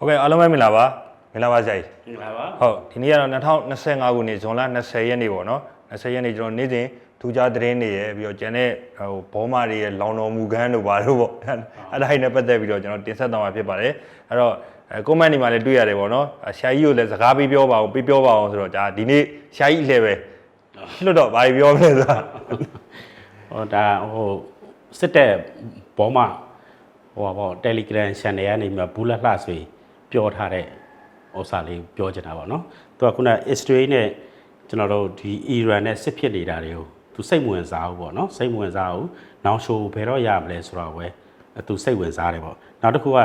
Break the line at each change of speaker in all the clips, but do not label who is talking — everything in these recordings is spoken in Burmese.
ဟုတ်ကဲ့အားလုံးပဲမင်္ဂလာပါမင်္ဂလာပါဆရာကြီး
မင်္ဂလာပါ
ဟုတ်ဒီနေ့ကတော့2025ခုနှစ်ဇွန်လ20ရက်နေ့ပေါ့နော်20ရက်နေ့ကျွန်တော်နေ့စဉ်ထူးခြားသတင်းတွေရယ်ပြီးတော့ကျန်တဲ့ဟိုဘောမာတွေရဲ့လောင်တော်မူခန်းတို့ပါတို့ပေါ့အဲ့ဒါတွေနဲ့ပတ်သက်ပြီးတော့ကျွန်တော်တင်ဆက်သွားမှာဖြစ်ပါတယ်အဲ့တော့အဲ comment တွေမှာလည်းတွေ့ရတယ်ပေါ့နော်ဆရာကြီးကိုလည်းစကားပေးပြောပါအောင်ပေးပြောပါအောင်ဆိုတော့ဒါဒီနေ့ဆရာကြီးအလှည့်ပဲလွတ်တော့ဘာပြောမလဲဆိုတာ
ဟောဒါဟိုစစ်တဲ့ဘောမဟိုပါပေါ့ Telegram channel ကနေမှဘူးလက်လှဆွေ ပြောထားတဲ့ဥစ္စာလေးပြောချင်တာပေါ့နော်သူကခုန Israel နဲ့ကျွန်တော်တို့ဒီ Iran နဲ့စစ်ဖြစ်နေတာတွေကိုသူစိတ်ဝင်စားဘူးပေါ့နော်စိတ်ဝင်စားဘူးနောက်ရှိုးဘယ်တော့ရမလဲဆိုတော့ပဲသူစိတ်ဝင်စားတယ်ပေါ့နောက်တစ်ခုက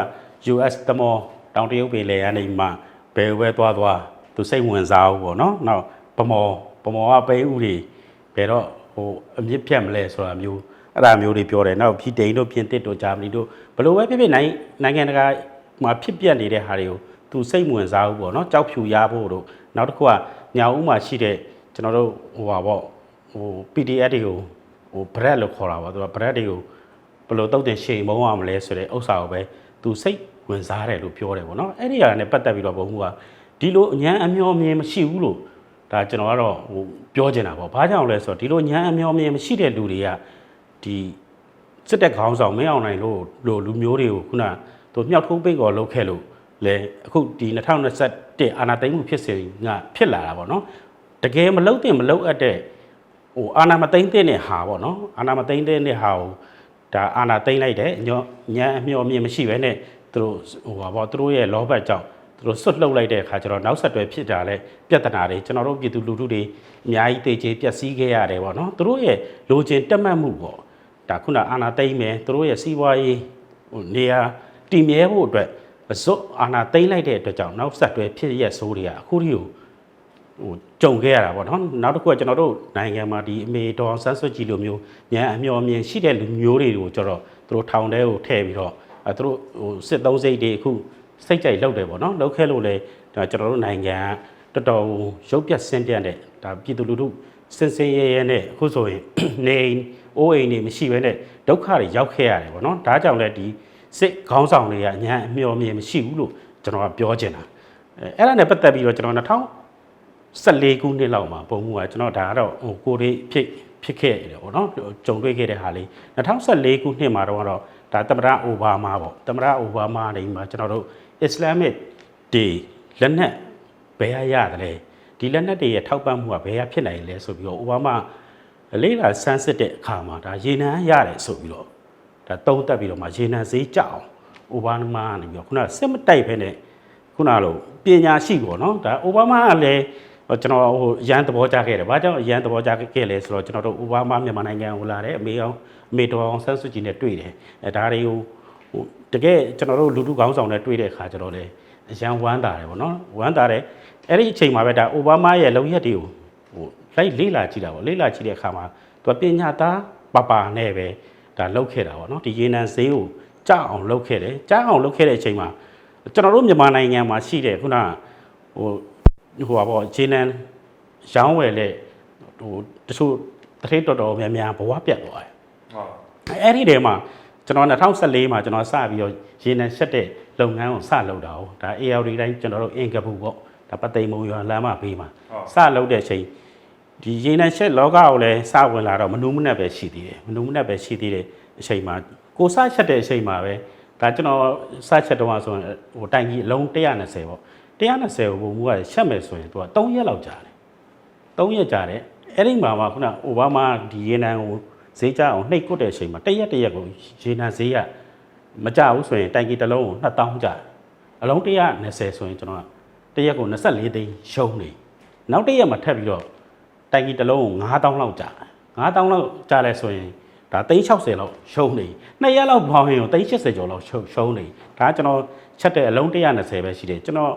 US တမောတောင်တရုတ်ပင်လယ်ကနေမှဘယ်ပဲသွားသွားသူစိတ်ဝင်စားဘူးပေါ့နော်နောက်ပမောပမောကပေးဥတွေဘယ်တော့ဟိုအမြင့်ဖြတ်မလဲဆိုတာမျိုးအဲ့ဒါမျိုးတွေပြောတယ်နောက်ဖြီတိန်တို့ပြင်သစ်တို့ဂျာမနီတို့ဘယ်လိုပဲဖြစ်ဖြစ်နိုင်နိုင်ငံတကာ မှာဖြစ်ပျက်နေတဲ့ဟာတွေကိုသူစိတ်မဝင်စားဘူးပေါ့နော်ကြောက်ဖြူရဖို့တို့နောက်တစ်ခုကညာဦးမှာရှိတဲ့ကျွန်တော်တို့ဟိုပါပေါ့ဟို PDF တွေကိုဟို bread လို့ခေါ်တာပေါ့သူက bread တွေကိုဘယ်လိုတုတ်တင်ချိန်မုံရမလဲဆိုတဲ့ဥစ္စာကိုပဲသူစိတ်ဝင်စားတယ်လို့ပြောတယ်ပေါ့နော်အဲ့ဒီအရာနဲ့ပတ်သက်ပြီးတော့ဘုံကဒီလိုအញ្ញမ်းအမျောအမြင်မရှိဘူးလို့ဒါကျွန်တော်ကတော့ဟိုပြောချင်တာပေါ့ဘာကြောင့်လဲဆိုတော့ဒီလိုညံအမျောမြင်မရှိတဲ့လူတွေကဒီစစ်တပ်ခေါင်းဆောင်မင်းအောင်နိုင်လို့လို့လူမျိုးတွေကိုခုန သူမြောက်ထုံးပိတ်ကောလုပ်ခဲ့လို့လေအခုဒီ2021အာနာသိမ့်မှုဖြစ်စဉ်ကဖြစ်လာတာပေါ့နော်တကယ်မလုပ်တင်မလုပ်အပ်တဲ့ဟိုအာနာမသိမ့်တဲ့နဲ့ဟာပေါ့နော်အာနာမသိမ့်တဲ့နဲ့ဟာကိုဒါအာနာသိမ့်လိုက်တယ်ညောညံအမျောမြင်မရှိပဲနဲ့သူတို့ဟိုပါပေါ့သူတို့ရဲ့လောဘတ်ကြောင့်သူတို့ဆွတ်လှုပ်လိုက်တဲ့အခါကျတော့နောက်ဆက်တွဲဖြစ်တာလဲပြဿနာတွေကျွန်တော်တို့ပြည်သူလူထုတွေအများကြီးတေချေပျက်စီးခဲ့ရတယ်ပေါ့နော်သူတို့ရဲ့လိုချင်တက်မှတ်မှုပေါ့ဒါခုနအာနာသိမ့်မယ်သူတို့ရဲ့စီးပွားရေးဟိုနေရာ တည်မြဲဖို့အတွက်မစွတ်အာနာသိမ့်လိုက်တဲ့အတွက်ကြောင့်နောက်ဆက်တွဲဖြစ်ရဆိုးတွေကအခုထိကိုဟိုကြုံခဲ့ရတာပေါ့နော်နောက်တစ်ခုကကျွန်တော်တို့နိုင်ငံမှာဒီအမေတော်အောင်ဆန်းစွတ်ကြည်လိုမျိုးညံအမျော်အမြင်ရှိတဲ့လူမျိုးတွေကိုကျတော့သူတို့ထောင်ထဲကိုထည့်ပြီးတော့အဲသူတို့ဟိုစစ်သုံးစိတ်တွေအခုစိတ်ကြိုက်လောက်တယ်ပေါ့နော်လောက်ခဲလို့လေဒါကျွန်တော်တို့နိုင်ငံကတော်တော်ရုပ်ပြတ်ဆင်းပြတ်တဲ့ဒါပြည်သူလူထုစင်စင်ရဲရဲနဲ့အခုဆိုရင်နေအိမ်အိုးအိမ်တွေမရှိဘဲနဲ့ဒုက္ခတွေရောက်ခဲ့ရတယ်ပေါ့နော်ဒါကြောင့်လည်းဒီ စစ်ခေါင်းဆောင်တွေကညံအမျော်အမြင်မရှိဘူးလို့ကျွန်တော်ကပြောချင်တာအဲအဲ့ဒါနဲ့ပတ်သက်ပြီးတော့ကျွန်တော်2000 14ခုနှစ်လောက်မှာပုံမှုကကျွန်တော်ဒါကတော့ဟိုကိုရီဖြစ်ဖြစ်ခဲ့တယ်ပေါ့နော်ကြုံတွေ့ခဲ့တဲ့ဟာလေး2014ခုနှစ်မှာတော့ဒါသမ္မတအိုဘားမားပေါ့သမ္မတအိုဘားမားနေမှာကျွန်တော်တို့ Islamic Day လက်နက်ဘယ်ရရတယ်လဲဒီလက်နက်တွေရဲ့ထောက်ပံ့မှုကဘယ်ရဖြစ်နိုင်လဲဆိုပြီးတော့အိုဘားမားလေးလာဆန်းစစ်တဲ့အခါမှာဒါရေနံရတယ်ဆိုပြီးတော့ ဒါတုံးတက်ပြီးတော့မှရေနံဈေးကြောက်အိုဘားမားကနေပြီးတော့ခုနစစ်မတိုက်ဖဲနဲ့ခုနလိုပညာရှိပေါ့နော်ဒါအိုဘားမားကလည်းဟိုကျွန်တော်ဟိုရန်သဘောကျခဲ့တယ်။ဘာကြောင့်ရန်သဘောကျခဲ့လဲဆိုတော့ကျွန်တော်တို့အိုဘားမားမြန်မာနိုင်ငံကိုလာတယ်အမေအောင်အမေတော်အောင်ဆန်းစုကြည်နဲ့တွေ့တယ်။အဲဒါတွေကိုဟိုတကယ်ကျွန်တော်တို့လူထုကောင်းဆောင်နဲ့တွေ့တဲ့အခါကျတော့လေအရန်ဝမ်းသာတယ်ပေါ့နော်။ဝမ်းသာတယ်။အဲ့ဒီအချိန်မှာပဲဒါအိုဘားမားရဲ့လုံရက်တွေကိုဟိုလိုက်လေးလာကြည့်တာပေါ့။လေးလာကြည့်တဲ့အခါမှာသူကပညာသားပပနဲ့ပဲ ဒါလောက်ခဲ့တာပေါ့နော်။ဒီရေနံဈေးကိုကြောက်အောင်လုပ်ခဲ့တယ်။ကြောက်အောင်လုပ်ခဲ့တဲ့အချိန်မှာကျွန်တော်တို့မြန်မာနိုင်ငံမှာရှိတဲ့ခုနဟိုဟိုပါပေါ့ဂျင်းနန်ရောင်းဝယ်လက်ဟိုတချို့တထိတ်တော်တော်များများဘဝပြတ်သွားတယ်
ဟုတ်
အဲ့ဒီတဲမှာကျွန်တော်2014မှာကျွန်တော်စပြီးတော့ရေနံရှက်တဲ့လုပ်ငန်းကိုစလုပ်တာဟုတ်ဒါ ALD တိုင်းကျွန်တော်တို့အင်ကပူပေါ့ဒါပသိမ်မုံရွာလမ်းမဘေးမှာစလုပ်တဲ့အချိန် ဒီရေနံရှက်လောကကိုလည်းစဝင်လာတော့မနူးမနဲ့ပဲရှိသေးတယ်မနူးမနဲ့ပဲရှိသေးတယ်အချိန်မှာကိုစချက်တဲ့အချိန်မှာပဲဒါကျွန်တော်စချက်တော့ဆိုရင်ဟိုတိုင်ကြီးအလုံး120ပေါ့120ကိုပုံမှုကရှက်မယ်ဆိုရင်သူက3ရက်လောက်ကြာတယ်3ရက်ကြာတယ်အဲ့ဒီမှာမှခုနအိုဘားမားဒီရေနံကိုဈေးကြအောင်နှိပ်ကွတ်တဲ့အချိန်မှာတစ်ရက်တစ်ရက်ကိုရေနံဈေးကမကြဘူးဆိုရင်တိုင်ကီတစ်လုံးကို2000ကျတယ်အလုံး120ဆိုရင်ကျွန်တော်ကတစ်ရက်ကို24သိန်းရှုံးနေနောက်တစ်ရက်မှာထပ်ပြီးတော့ တိုင်ကီတစ်လုံးကို9000လောက်ကျတယ်9000လောက်ကျလဲဆိုရင်ဒါ360လောက်ရှုံးနေနှစ်ရက်လောက်ပေါင်းရင်ကို380ကျော်လောက်ရှုံးရှုံးနေဒါကကျွန်တော်ချက်တဲ့အလုံး120ပဲရှိတယ်ကျွန်တော်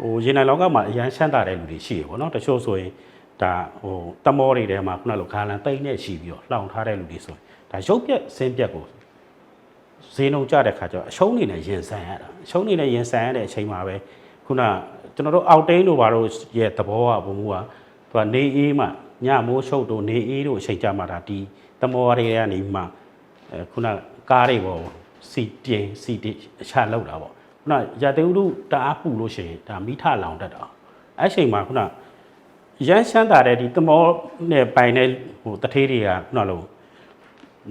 ဟိုရေနံလောကမှာအရန်ရှမ်းတာတဲ့လူတွေရှိတယ်ဗောနော်တချို့ဆိုရင်ဒါဟိုတမောတွေထဲမှာခုနလိုခါလန်တိတ်နဲ့ရှိပြီးတော့လှောင်ထားတဲ့လူတွေဆိုရင်ဒါရုပ်ပြက်ဆင်းပြက်ကိုဈေးနှုန်းကြတဲ့ခါကျတော့အရှုံးနေနဲ့ရင်ဆိုင်ရတာအရှုံးနေနဲ့ရင်ဆိုင်ရတဲ့အချိန်မှာပဲခုနကျွန်တော်တို့အောက်တိန်းတို့ဘာလို့ရဲ့သဘောကဘုံက သူကနေအေးမှညမိုးရှုပ်တို့နေအေးတို့အချိန်ကြမှာဒါဒီတမောတွေကနေမှအဲခုနကားတွေပေါ့စီတင်စီတင်အချလောက်တာပေါ့ခုနရာသီဥတုတအားပူလို့ရှိရင်ဒါမိထလောင်တတ်တာအဲ့ချိန်မှာခုနရမ်းရှမ်းတာတဲ့ဒီသမောနဲ့ပိုင်တဲ့ဟိုတထေးတွေကခုနလို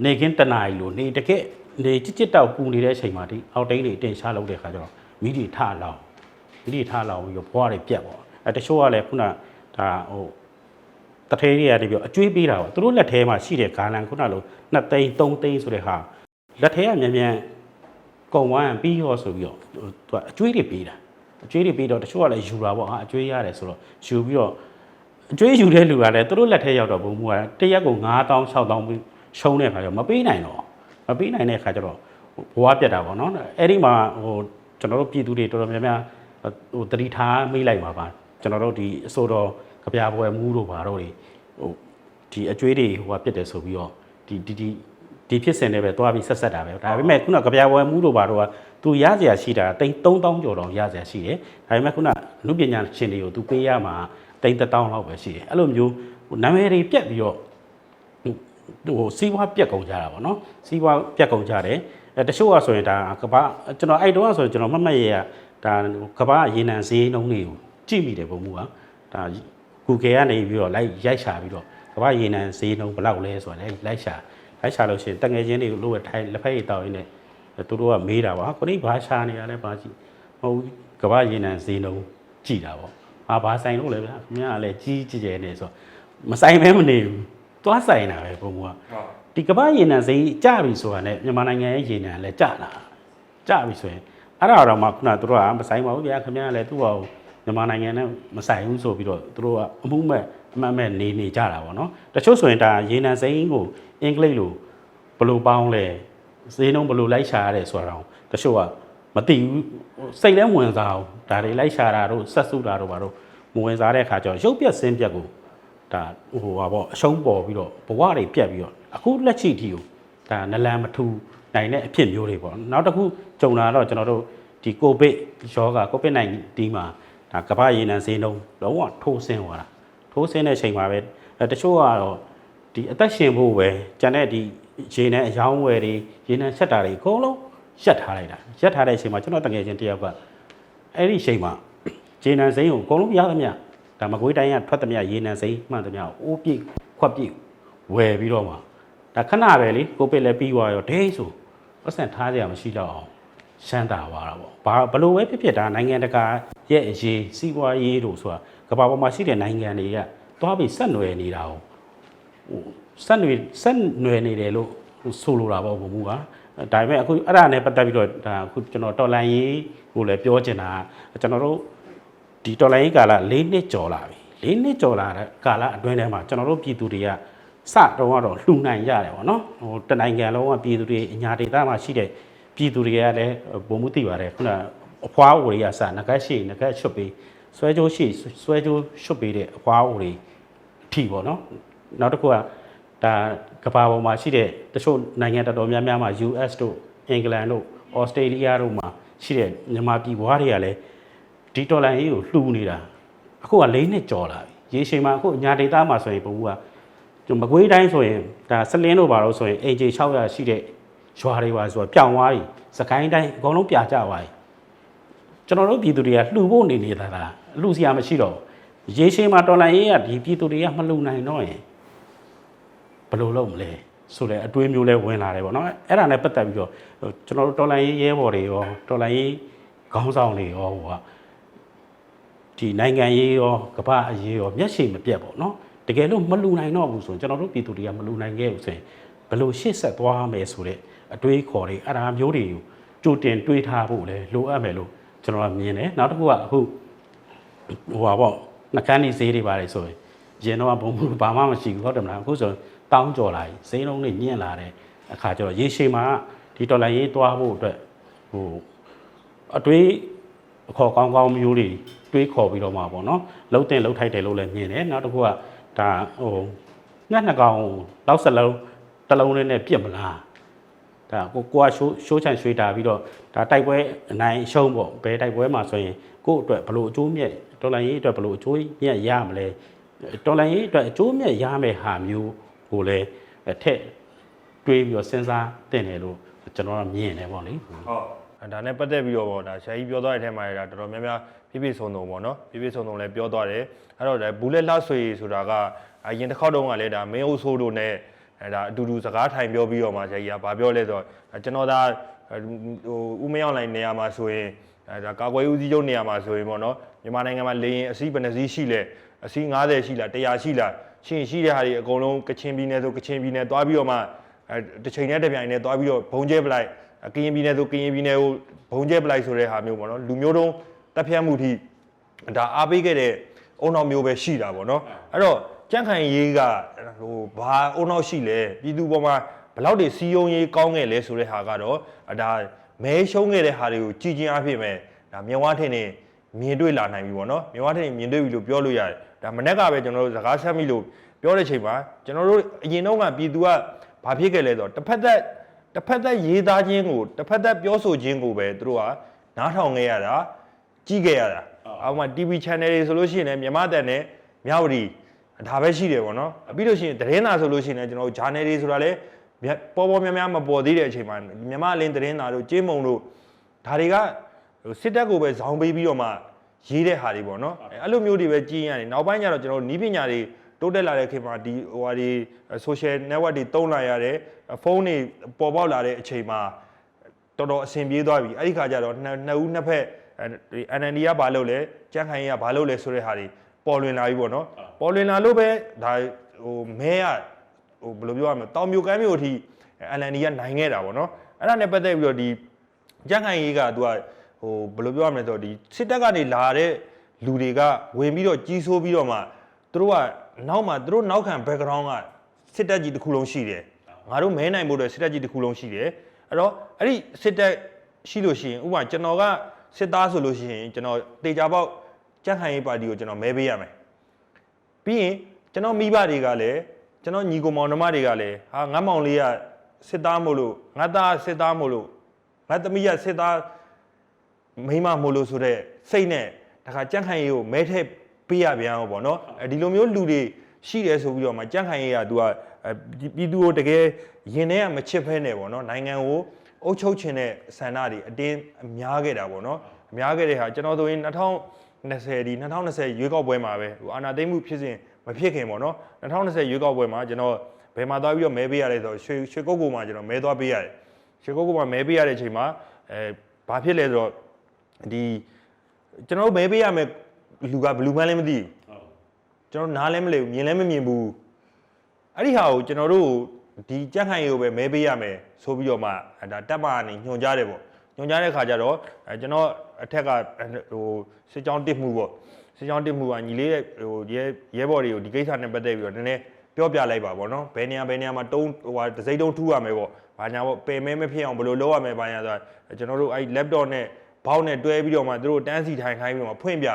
နေကင်းတနာရီလို့နေတကက်နေချစ်ချစ်တောက်ပူနေတဲ့အချိန်မှာဒီအောက်တိန်တွေအတင်ရှားလုပ်တဲ့ခါကျတော့မိတွေထလောင်မိတွေထလောင်ပြီးတော့ဘွားတွေပြတ်သွားအဲတချို့ကလည်းခုန ဒါဟိုတထဲတွေကနေပြီးတော့အကျွေးပေးတာပေါ့သူတို့လက်ထဲမှာရှိတဲ့ဂါလန်ခုနလို2သိန်း3သိန်းဆိုတဲ့ဟာလက်ထဲကမြန်မြန်ကုန်ဝမ်းပြီးရောဆိုပြီးတော့သူကအကျွေးတွေပေးတာအကျွေးတွေပေးတော့တချို့ကလည်းယူတာပေါ့ဟာအကျွေးရတယ်ဆိုတော့ယူပြီးတော့အကျွေးယူတဲ့လူကလည်းသူတို့လက်ထဲရောက်တော့ဘုံမူကတရက်ကို9000 6000ပြီးရှုံးတဲ့ခါကျတော့မပေးနိုင်တော့မပေးနိုင်တဲ့ခါကျတော့ဘဝပြတ်တာပေါ့နော်အဲ့ဒီမှာဟိုကျွန်တော်တို့ပြည်သူတွေတော်တော်များများဟိုတတိထားမေးလိုက်ပါပါ ကျွန်တော်တို့ဒီအစိုးတော်ကြပြပွဲမူးတို့ဘာတို့တွေဟိုဒီအကျွေးတွေဟိုကပြစ်တယ်ဆိုပြီးတော့ဒီဒီဒီဒီဖြစ်စဉ်တွေပဲတွားပြီးဆက်ဆက်တာပဲဒါပေမဲ့ခုနကကြပြဝယ်မှုတို့ဘာတို့ကသူရစရာရှိတာတိန်3000ကျော်တောင်ရစရာရှိတယ်ဒါပေမဲ့ခုနလူပညာရှင်တွေကိုသူပေးရမှာတိန်1000လောက်ပဲရှိတယ်အဲ့လိုမျိုးဟိုနာမည်တွေပြက်ပြီးတော့ဟိုစီးပွားပြက်ကုန်ကြတာပေါ့နော်စီးပွားပြက်ကုန်ကြတယ်အဲတချို့ကဆိုရင်ဒါကဘာကျွန်တော်အဲ့တုန်းကဆိုရင်ကျွန်တော်မှတ်မှတ်ရရဒါကဘာရေနံဈေးနှုန်းတွေကို ကြည့်မိတယ်ပုံမှုကဒါ Google ကနေပြီးတော့လိုက်ရိုက်ရှာပြီးတော့ကမ္ဘာရေနံဈေးနှုန်းဘယ်လောက်လဲဆိုတာလည်းလိုက်ရှာလိုက်ရှာလို့ရှိရင်တငယ်ချင်းတွေကိုလို့ပဲထိုင်လက်ဖက်ရည်တောက်ရင်းနဲ့သူတို့ကမေးတာပါကိုနိဘာရှာနေရလဲဘာကြည့်မဟုတ်ဘူးကမ္ဘာရေနံဈေးနှုန်းကြည့်တာပေါ့အာဘာဆိုင်လို့လဲဗျာခင်ဗျားကလည်းကြီးကြီးကျယ်နေဆိုမဆိုင်မဲမနေဘူးသွားဆိုင်တာပဲဘုံက
ဟုတ်
ဒီကမ္ဘာရေနံဈေးကျပြီဆိုတာနဲ့မြန်မာနိုင်ငံရဲ့ရေနံလည်းကျလာကျပြီဆိုရင်အဲ့ဒါတော့မှခုနကသူတို့ကမဆိုင်ပါဘူးဗျာခင်ဗျားလည်းသူ့ဘာကို မြန်မာနိုင်ငံနဲ့မဆိုင်ဘူးဆိုပြီးတော့သူတို့ကအမှုမဲ့အမှန်မဲ့နေနေကြတာပေါ့နော်တချို့ဆိုရင်ဒါရေနံစိမ်းကိုအင်္ဂလိပ်လိုဘယ်လိုပေါင်းလဲဈေးနှုန်းဘယ်လိုလိုက်ရှာရလဲဆိုတာတော့တချို့ကမသိဘူးစိတ်လည်းဝင်စားအောင်ဒါတွေလိုက်ရှာတာတို့ဆက်စုတာတို့ဘာတို့မဝင်စားတဲ့အခါကျတော့ရုပ်ပြက်စင်းပြက်ကိုဒါဟိုပါပေါ့အရှုံးပေါ်ပြီးတော့ဘဝတွေပြတ်ပြီးတော့အခုလက်ချိတီကိုဒါနလန်မထူနိုင်တဲ့အဖြစ်မျိုးတွေပေါ့နောက်တစ်ခုကြုံလာတော့ကျွန်တော်တို့ဒီကိုဗစ်ယောဂါကိုဗစ် -19 မှာ ဒါကမ္ဘာရေနံဈေးနှုန်းလုံးဝထိုးဆင်းသွားတာထိုးဆင်းတဲ့အချိန်မှာပဲအဲတချို့ကတော့ဒီအသက်ရှင်ဖို့ပဲကျန်တဲ့ဒီရေနံအယောင်းဝယ်တွေရေနံဆက်တာတွေအကုန်လုံးရက်ထားလိုက်တာရက်ထားတဲ့အချိန်မှာကျွန်တော်တကယ်ချင်းတယောက်ကအဲ့ဒီအချိန်မှာရေနံစိမ်းကိုအကုန်လုံးရသမျှဒါမကွေးတိုင်းကထွက်သမျှရေနံစိမ်းမှန်သမျှအိုးပြည့်ခွက်ပြည့်ဝယ်ပြီးတော့မှဒါခဏပဲလေကိုပစ်လည်းပြီးသွားရောဒိတ်ဆိုပတ်စံထားကြရမရှိတော့အောင်ရှမ်းတာသွားတာပေါ့ဘာဘလို့ပဲဖြစ်ဖြစ်ဒါနိုင်ငံတကာ ရဲ့အရေးစီးပွားရေးတို့ဆိုတာကမ္ဘာပေါ်မှာရှိတဲ့နိုင်ငံတွေကသွားပြီးဆက်နွယ်နေတာ哦ဟိုဆက်နွယ်ဆက်နွယ်နေတယ်လို့ဆိုလိုတာပေါ့ဘုံမူကဒါပေမဲ့အခုအဲ့ဒါနဲ့ပတ်သက်ပြီးတော့ဒါအခုကျွန်တော်တော်လန်ရေးကိုလည်းပြောချင်တာကကျွန်တော်တို့ဒီတော်လိုင်းကာလ၄နှစ်ကျော်လာပြီ၄နှစ်ကျော်လာတဲ့ကာလအတွင်းထဲမှာကျွန်တော်တို့ပြည်သူတွေကစတော့ကတော့လှူနိုင်ရတယ်ပေါ့နော်ဟိုတနိုင်ငံလုံးကပြည်သူတွေအညာဒေသမှာရှိတဲ့ပြည်သူတွေကလည်းဘုံမှုသိပါတယ်ခုန အဖွားအိုတွေကစငကက်ရှိငကက်ချွတ်ပေးဆွဲကြိုးရှိဆွဲကြိုးချွတ်ပေးတဲ့အဖွားအိုတွေအထီပေါ့နော်နောက်တစ်ခုကဒါကမ္ဘာပေါ်မှာရှိတဲ့တချို့နိုင်ငံတော်တော်များများမှာ US တို့အင်္ဂလန်တို့ဩစတြေးလျတို့မှာရှိတဲ့မြန်မာပြည်ဘွားတွေကလည်းဒီတော်လိုင်းရေးကိုလှူနေတာအခုက၄နှစ်ကျော်လာပြီရေရှိန်မှာအခုညာဒေတာမှာဆိုရင်ဘုံကကျွန်မကွေးတိုင်းဆိုရင်ဒါစလင်းတို့ဘာလို့ဆိုရင်အင်ဂျီ600ရှိတဲ့ရွာတွေပါဆိုတော့ပြောင်းသွားပြီစကိုင်းတိုင်းအကုန်လုံးပြကြသွားပြီ ကျွန်တော်တို့ပြည်သူတွေကလှူဖို့နေနေတာလားလှူစရာမရှိတော့ဘူးရေရှိန်မှာတော်လိုင်းရေးကဒီပြည်သူတွေကမလှူနိုင်တော့ရင်ဘယ်လိုလုပ်မလဲဆိုတဲ့အတွေးမျိုးလဲဝင်လာတယ်ပေါ့နော်အဲ့ဒါနဲ့ပတ်သက်ပြီးတော့ကျွန်တော်တို့တော်လိုင်းရေးရဲဘော်တွေရောတော်လိုင်းရေးခေါင်းဆောင်တွေရောဟိုကဒီနိုင်ငံရေးရောကမ္ဘာအရေးရောမျက်ခြေမပြတ်ပေါ့နော်တကယ်လို့မလူနိုင်တော့ဘူးဆိုရင်ကျွန်တော်တို့ပြည်သူတွေကမလူနိုင်ခဲ့ဘူးဆိုရင်ဘယ်လိုရှေ့ဆက်သွားမယ်ဆိုတဲ့အတွေးခေါ်တွေအရာမျိုးတွေကိုကြိုတင်တွေးထားဖို့လည်းလိုအပ်မယ်လို့ ကျွန်တော်ကမြင်တယ်နောက်တစ်ခုကအခုဟိုပါပေါ့နှကန်းနေဈေးတွေပါတယ်ဆိုရင်ရင်တော့ဘုံဘူးဘာမှမရှိဘူးဟုတ်တယ်မလားအခုဆိုရင်တောင်းကြော်လာပြီဈေးလုံးတွေညှင့်လာတဲ့အခါကျတော့ရေရှည်မှာဒီဒေါ်လာရေးသွားဖို့အတွက်ဟိုအတွေးအခေါ်ကောင်းကောင်းမျိုးတွေတွေးခေါ်ပြီးတော့မှာပေါ့နော်လှုပ်တင်လှုပ်ထိုက်တယ်လို့လည်းမြင်တယ်နောက်တစ်ခုကဒါဟိုငှက်နှစ်ကောင်လောက်စလုံးတစ်လုံးလေးနဲ့ပြစ်မလား ဒါကိုကိုကရှိုးရှိုးချန်ရွှေတာပြီးတော့ဒါတိုက်ပွဲအနိုင်ရှုံးပေါ့ဘယ်တိုက်ပွဲမှာဆိုရင်ကို့အတွက်ဘလို့အကျိုးမြတ်ဒေါ်လာရေးအတွက်ဘလို့အကျိုးမြတ်ရမလဲဒေါ်လာရေးအတွက်အကျိုးမြတ်ရမယ်ဟာမျိုးကိုလည်းထက်တွေးပြီးတော့စဉ်းစားတင်တယ်လို့ကျွန်တော်ကမြင်တယ်ပေါ့လေ
ဟုတ်ဒါနဲ့ပတ်သက်ပြီးတော့ပေါ့ဒါဆရာကြီးပြောသွားတဲ့အထက်မှာဒါတော်တော်များများပြည့်ပြည့်စုံစုံပေါ့နော်ပြည့်ပြည့်စုံစုံလည်းပြောသွားတယ်အဲ့တော့ဒါဘူးလက်လှဆွေဆိုတာကအရင်တစ်ခေါက်တုန်းကလည်းဒါမင်းအုပ်ဆိုးတို့နဲ့ အဲဒါအတူတူစကားထိုင်ပြောပြီးတော့မှဆရာကြီးကဘာပြောလဲဆိုတော့ကျွန်တော်ဒါဟိုဥမရောက်နိုင်နေရာမှာဆိုရင်အဲဒါကာကွယ်ဦးစီးချုပ်နေရာမှာဆိုရင်ပေါ့နော်မြန်မာနိုင်ငံမှာလေရင်အစီးဘယ်နှစီးရှိလဲအစီး90ရှိလား100ရှိလားရှိရင်ရှိတဲ့ဟာတွေအကုန်လုံးကချင်ပြည်နယ်ဆိုကချင်ပြည်နယ်သွားပြီးတော့မှအဲတစ်ချိန်နဲ့တစ်ပြိုင်နဲ့သွားပြီးတော့ဘုံကျဲပလိုက်ကရင်ပြည်နယ်ဆိုကရင်ပြည်နယ်ကိုဘုံကျဲပလိုက်ဆိုတဲ့ဟာမျိုးပေါ့နော်လူမျိုးတုံးတပ်ဖြတ်မှုထိဒါအားပေးခဲ့တဲ့အုံနောက်မျိုးပဲရှိတာပေါ့နော်အဲ့တော့ ကြန့်ခိုင်ရေးကဟိုဘာအုံနောက်ရှိလဲပြည်သူပေါ်မှာဘယ်လောက်တွေစီယုံရေးကောင်းခဲ့လဲဆိုတဲ့ဟာကတော့ဒါမဲရှုံးခဲ့တဲ့ဟာတွေကိုကြည်ကျင်အဖြစ်ပဲဒါမြဝထင်းနေမြင်တွေ့လာနိုင်ပြီပေါ့နော်မြဝထင်းမြင်တွေ့ပြီလို့ပြောလို့ရတယ်ဒါမနေ့ကပဲကျွန်တော်တို့စကားဆက်မိလို့ပြောတဲ့ချိန်မှာကျွန်တော်တို့အရင်တော့ကပြည်သူကဘာဖြစ်ခဲ့လဲဆိုတော့တစ်ဖက်သက်တစ်ဖက်သက်ရေးသားခြင်းကိုတစ်ဖက်သက်ပြောဆိုခြင်းကိုပဲသူတို့ကနားထောင်ခဲ့ရတာကြည့်ခဲ့ရတာအောက်မှာ TV channel တွေဆိုလို့ရှိရင်လည်းမြန်မာတန်နဲ့မြဝတီ ဒါပဲရှိတယ်ပေါ့နော်ပြီးလို့ရှိရင်သတင်းသာဆိုလို့ရှိရင်လည်းကျွန်တော်တို့ journal တွေဆိုတာလည်းပေါ်ပေါ်များများမပေါ်သေးတဲ့အချိန်မှာမြန်မာအလင်းသတင်းသာတို့ကြေးမုံတို့ဒါတွေကဟိုစစ်တပ်ကိုပဲဇောင်းပေးပြီးတော့မှရေးတဲ့ဟာတွေပေါ့နော်အဲ့လိုမျိုးတွေပဲကြည့်ရတယ်နောက်ပိုင်းကျတော့ကျွန်တော်တို့နီးပညာတွေတိုးတက်လာတဲ့ခေတ်မှာဒီဟိုဟာတွေ social network တွေတုံးလာရတယ်ဖုန်းတွေပေါ်ပေါက်လာတဲ့အချိန်မှာတော်တော်အဆင်ပြေသွားပြီအဲ့ဒီခါကျတော့နှစ်နှစ်ဦးနှစ်ဖက်အဲဒီ NND ကဘာလုပ်လဲကြန့်ခိုင်ကြီးကဘာလုပ်လဲဆိုတဲ့ဟာတွေပေါ်လွင်လာပြီပေါ့နော် ပေါ်လွင်လာလို့ပဲဒါဟိုမဲရဟိုဘယ်လိုပြောရမလဲတောင်မျိုးကမ်းမျိုးအထိ NND ကနိုင်ခဲ့တာပေါ့နော်အဲ့ဒါနဲ့ပတ်သက်ပြီးတော့ဒီကြန့်ခိုင်ကြီးကသူကဟိုဘယ်လိုပြောရမလဲဆိုတော့ဒီစစ်တပ်ကနေလာတဲ့လူတွေကဝင်ပြီးတော့ကြီးဆိုးပြီးတော့မှသူတို့ကနောက်မှသူတို့နောက်ခံ background ကစစ်တပ်ကြီးတစ်ခုလုံးရှိတယ်ငါတို့မဲနိုင်ဖို့အတွက်စစ်တပ်ကြီးတစ်ခုလုံးရှိတယ်အဲ့တော့အဲ့ဒီစစ်တပ်ရှိလို့ရှိရင်ဥပမာကျွန်တော်ကစစ်သားဆိုလို့ရှိရင်ကျွန်တော်တေချာပေါက်ကြက်ခိုင်ရေးပါတီကိုကျွန်တော်မဲပေးရမယ် ပြီးရင်ကျွန်တော်မိဘတွေကလည်းကျွန်တော်ညီကိုမောင်နှမတွေကလည်းဟာငတ်မောင်လေးကစစ်သားမို့လို့ငါသားစစ်သားမို့လို့ငါသမီးကစစ်သားမိမမို့လို့ဆိုတော့စိတ်နဲ့တခါကြန့်ခိုင်ရေးကိုမဲထည့်ပေးရပြန်အောင်ပေါ့နော်အဲဒီလိုမျိုးလူတွေရှိတယ်ဆိုပြီးတော့မှကြန့်ခိုင်ရေးက तू ကအဲပြည်သူကိုတကယ်ရင်ထဲကမချစ်ဖဲနဲ့ပေါ့နော်နိုင်ငံကိုအုပ်ချုပ်ခြင်းတဲ့ဆန္ဒတွေအတင်းအများခဲ့တာပေါ့နော်အများခဲ့တဲ့ဟာကျွန်တော်တို့ရင် 2020ဒီ2020ရွေးကောက်ပွဲမှာပဲဟိုအာဏာသိမ်းမှုဖြစ်စဉ်မဖြစ်ခင်ပေါ့နော်2020ရွေးကောက်ပွဲမှာကျွန်တော်ဘယ်မှာသွားပြီးတော့မဲပေးရလဲဆိုတော့ရွှေရွှေကုတ်ကူမှာကျွန်တော်မဲသွားပေးရတယ်ရွှေကုတ်ကူမှာမဲပေးရတဲ့အချိန်မှာအဲဘာဖြစ်လဲဆိုတော့ဒီကျွန်တော်တို့မဲပေးရမယ်လူကဘလူးမှန်းလည်းမသိဘူးကျွန်တော်နားလည်းမလဲဘူးမြင်လည်းမမြင်ဘူးအဲ့ဒီဟာကိုကျွန်တော်တို့ဒီကြက်ခိုင်ရိုးပဲမဲပေးရမယ်ဆိုပြီးတော့မှအဲဒါတက်မကနေညွှန်ကြားတယ်ပေါ့ညွှန်ကြားတဲ့ခါကျတော့အဲကျွန်တော် အထက်ကဟိုစစ်ကြောင်းတစ်မှုပေါ့စစ်ကြောင်းတစ်မှုကညီလေးရဲ့ဟိုရဲရဲဘော်တွေကိုဒီကိစ္စနဲ့ပတ်သက်ပြီးတော့နည်းနည်းပြောပြလိုက်ပါပေါ့နော်ဘယ်နေရာဘယ်နေရာမှာတုံးဟိုဟာဒစိမ့်တုံးထူရမယ်ပေါ့ဘာညာပေါ့ပယ်မဲမဖြစ်အောင်ဘယ်လိုလုပ်ရမယ်ဘာညာဆိုတာကျွန်တော်တို့အဲ့ laptop နဲ့ဘောက်နဲ့တွဲပြီးတော့မှသူတို့တန်းစီထိုင်ခိုင်းပြီးတော့မှဖွင့်ပြ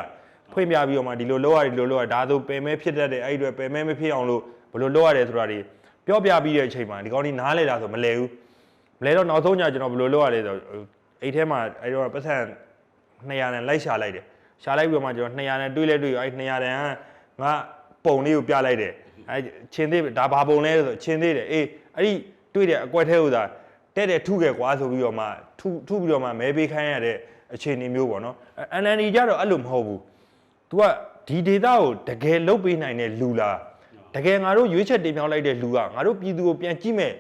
ဖွင့်ပြပြီးတော့မှဒီလိုလုပ်ရတယ်ဒီလိုလုပ်ရဒါဆိုပယ်မဲဖြစ်တတ်တယ်အဲ့ဒီတွေပယ်မဲမဖြစ်အောင်လို့ဘယ်လိုလုပ်ရတယ်ဆိုတာတွေပြောပြပြီးတဲ့အချိန်မှာဒီကောင်းကြီးနားလဲတာဆိုမလဲဘူးမလဲတော့နောက်ဆုံးညကျွန်တော်ဘယ်လိုလုပ်ရလဲဆိုအိတ်ထဲမှာအဲ့တော့ပတ်စံ 200နဲ့လိုက်ရှာလိုက်တယ်ရှာလိုက်ပြီးတော့မှကျွန်တော်200နဲ့တွေးလဲတွေးအဲ့200တန်ကငါပုံလေးကိုပြလိုက်တယ်အဲ့ချင်းသေးဒါဘာပုံလဲဆိုချင်းသေးတယ်အေးအဲ့ဒီတွေးတဲ့အကွက်ထဲဥသာတဲ့တဲ့ထုခဲ့ကွာဆိုပြီးတော့မှထုထုပြီးတော့မှမဲပေးခိုင်းရတဲ့အခြေအနေမျိုးပေါ့နော်အန်အန်ဒီကြတော့အဲ့လိုမဟုတ်ဘူး तू ကဒီဒေတာကိုတကယ်လုတ်ပေးနိုင်တဲ့လူလားတကယ်ငါတို့ရွေးချက်တင်ပြောင်းလိုက်တဲ့လူကငါတို့ပြည်သူကိုပြန်ကြည့်မဲ့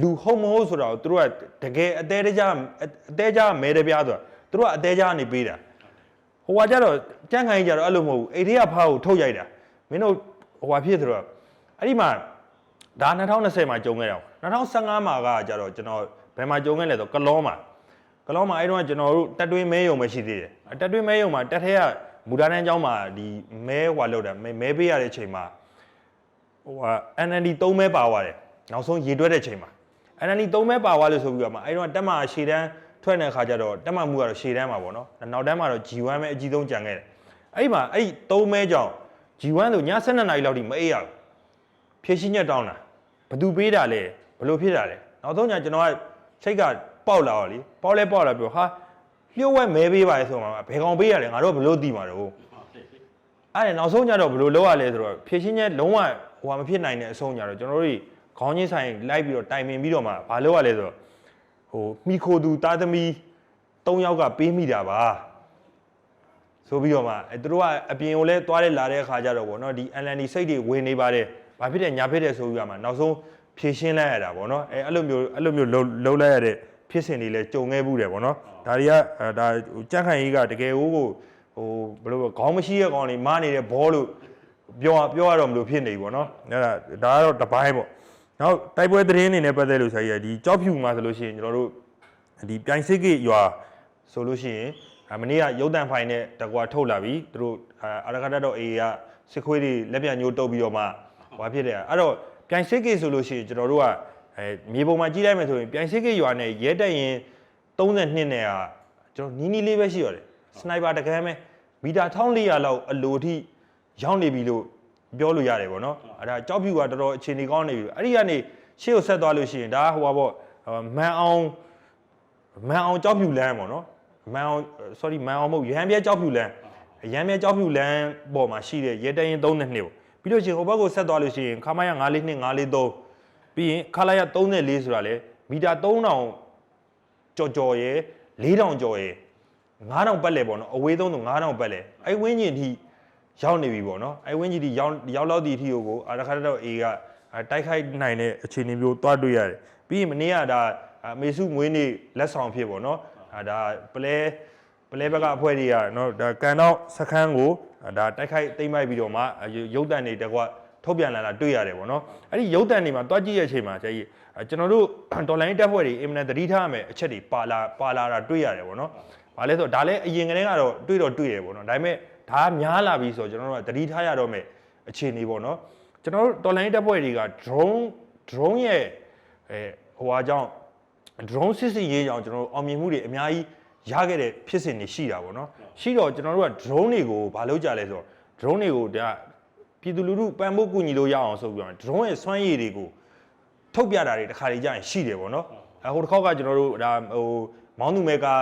လူဟုတ်မဟုတ်ဆိုတာကိုသူတို့ကတကယ်အသေးတကြားအသေးကြားမဲတပြားဆိုတာ သူတို့ကအသေးကြားနေပေးတာဟိုကကြတော့ကြန့်ခိုင်းကြတော့အဲ့လိုမဟုတ်ဘူးအိန္ဒိယဖားကိုထုတ်ရိုက်တာမင်းတို့ဟိုကဖြစ်ဆိုတော့အဲ့ဒီမှာဒါ2020မှာကြုံခဲ့တာ2015မှာကကြတော့ကျွန်တော်ဘယ်မှာကြုံခဲ့လဲဆိုကလောမှာကလောမှာအဲ့တော့ကျွန်တော်တို့တက်တွင်းမဲယုံပဲရှိသေးတယ်တက်တွင်းမဲယုံမှာတက်ထဲကမူဒါနန်းကျောင်းမှာဒီမဲဟွာလောက်တာမဲမဲပေးရတဲ့ချိန်မှာဟိုဟာ NND 3မဲပါသွားတယ်နောက်ဆုံးရေတွက်တဲ့ချိန်မှာ NND 3မဲပါသွားလို့ဆိုပြီးတော့မှအဲ့တော့တက်မှာရှေ့တန်း ထွက်တဲ့ခါကျတော့တက်မှာမှုကတော့ရှေ့တန်းမှာပေါ့နော်နောက်တန်းမှာတော့ G1 ပဲအကြီးဆုံးကြံခဲ့တယ်အဲ့ဒီမှာအဲ့ဒီ3မဲကြောင့် G1 ဆိုည7နာရီလောက်ထိမအေးရဘူးဖြည့်ရှင်းညက်တောင်းတာဘသူပေးတာလဲဘလို့ဖြစ်တာလဲနောက်ဆုံးညကျွန်တော်ကစိတ်ကပေါက်လာတော့လေပေါက်လဲပေါက်လာပြောဟာလျှို့ဝဲမဲပေးပါလေဆိုမှဘယ်ကောင်ပေးရလဲငါတို့ဘလို့သိမှာတော့အဲ့ဒါနောက်ဆုံးညတော့ဘလို့လောက်ရလဲဆိုတော့ဖြည့်ရှင်းညက်လုံးဝဟိုဟာမဖြစ်နိုင်တဲ့အဆုံးညတော့ကျွန်တော်တို့ခေါင်းချင်းဆိုင်လိုက်ပြီးတော့တိုင်ပင်ပြီးတော့မှဘာလုပ်ရလဲဆိုတော့ဟို မိခိုသူတာသမီ3ယောက်ကပေးမိတာပါဆိုပြီးတော့မှအဲသူတို့ကအပြင်ကိုလဲသွားတဲ့လာတဲ့အခါကျတော့ဗောနော်ဒီ LND စိတ်တွေဝင်နေပါတယ်ဘာဖြစ်တယ်ညာဖြစ်တယ်ဆိုပြီးတော့မှနောက်ဆုံးဖြည့်ရှင်းလိုက်ရတာဗောနော်အဲအဲ့လိုမျိုးအဲ့လိုမျိုးလှုပ်လှုပ်လိုက်ရတဲ့ဖြစ်စဉ်တွေလဲကြုံခဲ့ဘူးတယ်ဗောနော်ဒါတွေကအဲဒါဟိုကြက်ခိုင်ကြီးကတကယ်ဟိုကိုဟိုဘယ်လိုပြောခေါင်းမရှိတဲ့ကောင်လေးမားနေတဲ့ဘောလို့ပြောရပြောရတော့မလို့ဖြစ်နေပြီဗောနော်အဲ့ဒါဒါကတော့တစ်ပိုင်းဗော နောက်တိုက်ပွဲသတင်းတွေနဲ့ပတ်သက်လို့ဆိုရင်ဒီကြောက်ဖြူမှာဆိုလို့ရှိရင်ကျွန်တော်တို့ဒီပြိုင်စစ်ကိရွာဆိုလို့ရှိရင်အမနေ့ကရုပ်တံဖိုင်နဲ့တကွာထုတ်လာပြီသူတို့အာအာရကတတော့အေးကစစ်ခွေးတွေလက်ပြန်ညိုးတုပ်ပြီးတော့မှဟွာဖြစ်တယ်အဲ့တော့ပြိုင်စစ်ကိဆိုလို့ရှိရင်ကျွန်တော်တို့ကအဲမြေပုံမှာကြီးလိုက်မယ်ဆိုရင်ပြိုင်စစ်ကိရွာနဲ့ရဲတက်ရင်32နဲ့ကကျွန်တော်နီးနီးလေးပဲရှိရတယ်စနိုက်ပါတကယ်ပဲမီတာ1400လောက်အလိုထိရောက်နေပြီလို့ ပြောလို့ရတယ်ဗောနော်အဲ့ဒါကြောက်ဖြူကတော်တော်အခြေအနေကောင်းနေပြီအဲ့ဒီကနေရှေ့ကိုဆက်သွားလို့ရှိရင်ဒါဟိုပါဗောမန်အောင်မန်အောင်ကြောက်ဖြူလမ်းပေါ့နော်မန်အောင် sorry မန်အောင်မဟုတ်ရဟန်းပြဲကြောက်ဖြူလမ်းရဟန်းပြဲကြောက်ဖြူလမ်းပေါ်မှာရှိတဲ့ရဲတရင်3နှစ်နှစ်ပေါ့ပြီးလို့ရှိရင်ဟိုဘက်ကိုဆက်သွားလို့ရှိရင်ခမာရ942 943ပြီးရင်ခလာရ34ဆိုတာလေမီတာ3000ကြော်ကြော်ရဲ4000ကြော်ရဲ9000ပတ်လေပေါ့နော်အဝေးသုံးဆို9000ပတ်လေအဲ့ဝင်းကျင်ထိ ရောက်နေပြီပေါ့နော်အဲ့ဝင်းကျင်ထိရောက်ရောက်လောက်ဒီအထိကိုကိုအာရခါတော့အေကတိုက်ခိုက်နိုင်တဲ့အခြေအနေမျိုးတွားတွေ့ရတယ်ပြီးရင်မနေ့ကဒါအမေစုမွေးနေ့လက်ဆောင်ဖြစ်ပေါ့နော်အာဒါပလဲပလဲဘက်ကအဖွဲ့တွေကနော်ဒါကန်တော့စခန်းကိုဒါတိုက်ခိုက်သိမ့်မိုက်ပြီးတော့မှရုပ်တံတွေတကွထုတ်ပြန်လာတာတွေ့ရတယ်ပေါ့နော်အဲ့ဒီရုပ်တံတွေမှာတွားကြည့်ရဲ့အချိန်မှာကျကြီးကျွန်တော်တို့တော်လိုင်းတက်ဖွဲ့တွေအင်မတန်သတိထားရမယ်အချက်တွေပါလာပါလာတာတွေ့ရတယ်ပေါ့နော်။ဘာလဲဆိုတော့ဒါလည်းအရင်ကတည်းကတော့တွေ့တော့တွေ့ရပေါ့နော်။ဒါပေမဲ့ ဒါကများလာပြီဆိုတော့ကျွန်တော်တို့ကသတိထားရတော့မယ်အခြေအနေပေါ့နော်။ကျွန်တော်တို့တော်လိုင်းတက်ဖွဲ့တွေက drone drone ရဲ့အဲဟိုဟာကြောင့် drone စစ်စစ်ရေးကြောင့်ကျွန်တော်တို့အောင်မြင်မှုတွေအများကြီးရခဲ့တဲ့ဖြစ်စဉ်တွေရှိတာပေါ့နော်ရှိတော့ကျွန်တော်တို့က drone တွေကိုဘာလုပ်ကြလဲဆိုတော့ drone တွေကိုဒါပြည်သူလူထုပံ့ပိုးကူညီလို့ရအောင်ဆိုပြီးတော့ drone ရဲ့စွမ်းရည်တွေကိုထုတ်ပြတာတွေတစ်ခါတည်းကြာရင်ရှိတယ်ပေါ့နော်အဲဟိုတစ်ခေါက်ကကျွန်တော်တို့ဒါဟိုမောင်းသူမဲကာ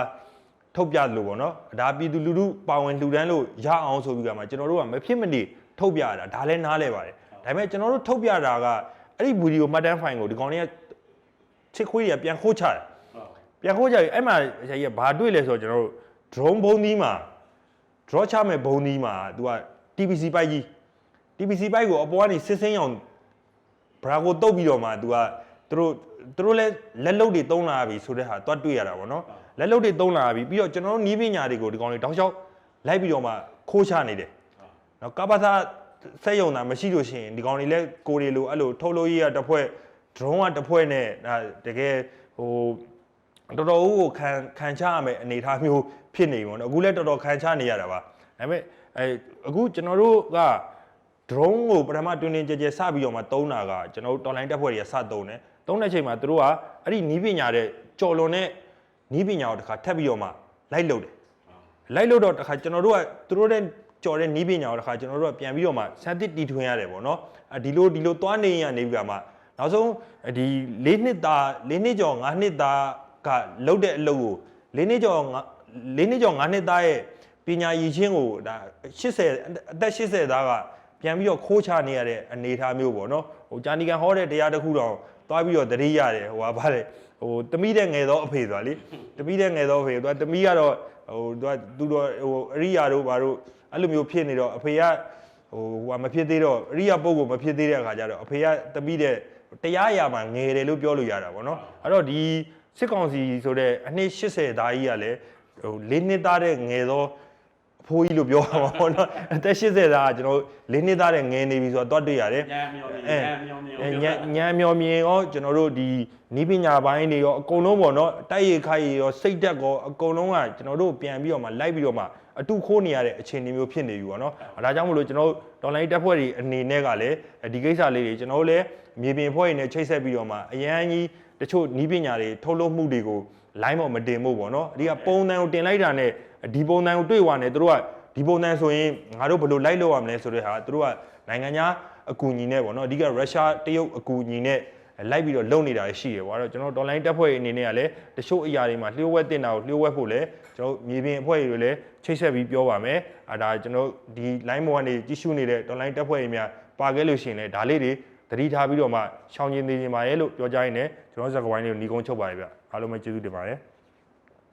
ထုတ်ပြလို့ပေါ့နော်ဒါပြည်သူလူထုပါဝင်လှူဒန်းလို့ရအောင်ဆိုပြီးကမှကျွန်တော်တို့ကမဖြစ်မနေထုတ်ပြတာဒါလည်းနားလဲပါတယ်ဒါပေမဲ့ကျွန်တော်တို့ထုတ်ပြတာကအဲ့ဒီဗီဒီယိုမှတ်တမ်းဖိုင်ကိုဒီကောင်တွေကချစ်ခွေးတွေကပြန်ခိုးချတယ်ပြန်ခိုးကြပြီအဲ့မှာဆရာကြီးကဘာတွေ့လဲဆိုတော့ကျွန်တော်တို့ drone ဘုံသီးမှာ draw ချမဲ့ဘုံသီးမှာ तू က TPC ပိုက်ကြီး TPC ပိုက်ကိုအပေါ်ကနေစစ်စင်းအောင်ဘရာကိုတုတ်ပြီးတော့မှ तू ကသူတို့သူတို့လည်းလက်လုတ်တွေတုံးလာပြီဆိုတဲ့ဟာတွတ်တွေ့ရတာပေါ့နော် လက်လုတ်တွေတုံးလာပြီပြီးတော့ကျွန်တော်တို့နီးပညာတွေကိုဒီကောင်တွေတောက်လျှောက်လိုက်ပြီးတော့မှခိုးချနေတယ်နော်ကပ္ပသာစက်ယုံတာမရှိလို့ရှိရင်ဒီကောင်တွေလည်းကိုရီလိုအဲ့လိုထုတ်လို့ရရတစ်ဖွဲ့ drone ကတစ်ဖွဲ့နဲ့ဒါတကယ်ဟိုတော်တော်ကိုခံခံချရမယ်အနေအထားမျိုးဖြစ်နေပြီပေါ့နော်အခုလည်းတော်တော်ခံချနေရတာပါဒါပေမဲ့အဲအခုကျွန်တော်တို့က drone ကိုပထမတွင်တွင်ကြဲကြဲစပြီးတော့မှတုံးတာကကျွန်တော်တို့ online တက်ဖွဲ့တွေကစတုံးတယ်တုံးတဲ့အချိန်မှာသူတို့ကအဲ့ဒီနီးပညာတဲ့ကြော်လွန်တဲ့ နီးပညာကိုတစ်ခါထပ်ပြီးတော့မှလိုက်လုပ်တယ်လိုက်လုပ်တော့တစ်ခါကျွန်တော်တို့ကသူတို့တဲ့ကြော်တဲ့နီးပညာကိုတစ်ခါကျွန်တော်တို့ကပြန်ပြီးတော့မှစမ်းသစ်တီထွင်ရတယ်ပေါ့နော်အဲဒီလိုဒီလိုသွားနေရနေပြီးကမှနောက်ဆုံးဒီ၄နှစ်သား၄နှစ်ကျော်၅နှစ်သားကလုတ်တဲ့အလုပ်ကို၄နှစ်ကျော်၅၄နှစ်ကျော်၅နှစ်သားရဲ့ပညာရည်ချင်းကိုဒါ80အသက်80သားကပြန်ပြီးတော့ခိုးချနေရတဲ့အနေအထားမျိုးပေါ့နော်ဟိုဂျာနီကန်ဟောတဲ့တရားတစ်ခုတော့သွားပြီးတော့တတိရတယ်ဟိုဟာဗါတယ် ဟိုတမိတဲ့ငယ်သောအဖေဆိုတာလေတမိတဲ့ငယ်သောအဖေသူကတမိကတော့ဟိုသူကသူတော့ဟိုအရိယာတို့ဘာတို့အဲ့လိုမျိုးဖြစ်နေတော့အဖေကဟိုဟိုဟာမဖြစ်သေးတော့အရိယာပုဂ္ဂိုလ်မဖြစ်သေးတဲ့အခါကျတော့အဖေကတမိတဲ့တရားအရာမှာငယ်တယ်လို့ပြောလို့ရတာပေါ့နော်အဲ့တော့ဒီစစ်ကောင်စီဆိုတဲ့အနှစ်80သားကြီးကလည်းဟို၄နှစ်သားတဲ့ငယ်သောအဖိုးကြီးလို့ပြောရမှာပေါ့နော်အသက်80သားကကျွန်တော်၄နှစ်သားတဲ့ငယ်နေပြီဆိုတော့တွတ်တွေ့ရတယ်
ညံမျောမြင်ညံမျောမြင်
အဲညံညံမျောမြင်ရောကျွန်တော်တို့ဒီ နီးပညာပိုင်းတွေရောအကုန်လုံးပေါ့နော်တိုက်ရိုက်ခိုက်ရောစိတ်တက်ရောအကုန်လုံးကကျွန်တော်တို့ပြန်ပြီးတော့မှလိုက်ပြီးတော့မှအတူခိုးနေရတဲ့အခြေအနေမျိုးဖြစ်နေပြီပေါ့နော်အဲဒါကြောင့်မလို့ကျွန်တော်တို့ဒေါ်လာတက်ဖွဲ့တွေအနေနဲ့ကလည်းဒီကိစ္စလေးတွေကျွန်တော်တို့လည်းမြေပြင်ဖွဲ့တွေနဲ့ချိတ်ဆက်ပြီးတော့မှအရန်ကြီးတချို့နီးပညာတွေထုတ်လုပ်မှုတွေကို line ပေါ်မတင်ဖို့ပေါ့နော်အဓိကပုံတန်ကိုတင်လိုက်တာနဲ့ဒီပုံတန်ကိုတွေ့သွားတယ်သူတို့ကဒီပုံတန်ဆိုရင်ငါတို့ဘယ်လိုလိုက်လို့ရမလဲဆိုတဲ့ဟာသူတို့ကနိုင်ငံခြားအကူအညီနဲ့ပေါ့နော်အဓိကရုရှားတရုတ်အကူအညီနဲ့ လိုက်ပြီးတော့လုံနေတာရှိတယ်ပေါ့အဲ့တော့ကျွန်တော်တို့ online တက်ဖွဲ့အနေနဲ့ကလည်းတချို့အရာတွေမှာလျှို့ဝှက်တင်တာကိုလျှို့ဝှက်ဖို့လည်းကျွန်တော်တို့မြေပြင်အဖွဲ့တွေလည်းချိတ်ဆက်ပြီးပြောပါမယ်အဲဒါကျွန်တော်ဒီ line ပေါ်ကနေကြည့်ရှုနေတဲ့ online တက်ဖွဲ့တွေများပါခဲ့လို့ရှိရင်လည်းဒါလေးတွေသတိထားပြီးတော့မှရှောင်ကျဉ်နေနေပါရဲ့လို့ပြောကြရင်းနဲ့ကျွန်တော်စကားဝိုင်းလေးကိုညီကုန်းချုပ်ပါရဗျအားလုံးပဲကျေးဇူးတင်ပါတယ်